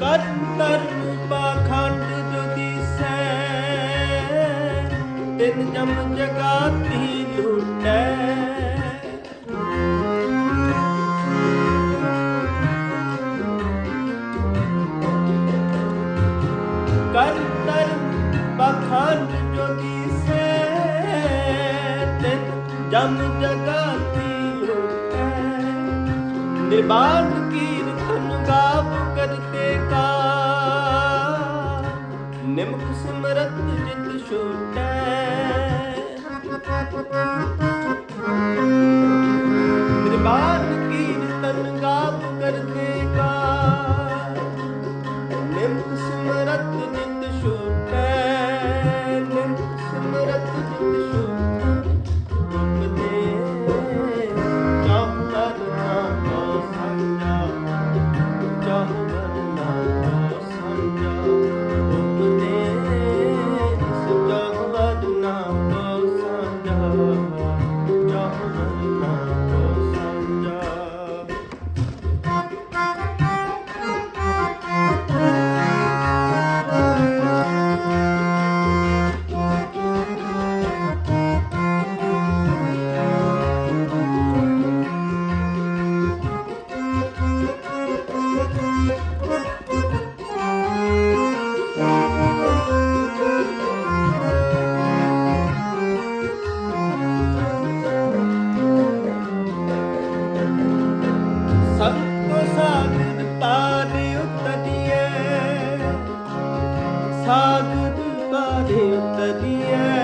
ਕਰਤਰ ਪਾਖੰਡ ਜੋ ਦੀਸੈ ਤਿਨ ਜਮ ਜਗਾਤੀ ਲੁਟੈ। ਕਰਤਰ ਪਾਖੰਡ ਜੋ ਦੀਸੈ ਤਿਨ ਜਮ ਜਗਾਤੀ ਲੁਟੈ। ਨਿਰਵਾਣ ਕੀਰਤਨ ਗਾਵ ਕਰਤ ਨਿਮਕ ਸਿਮਰਤ ਜਿਤ ਛੋਟੈ। ਸਾਗਰ ਤਾਰੇ ਉਤਰੀਏ ਜੇ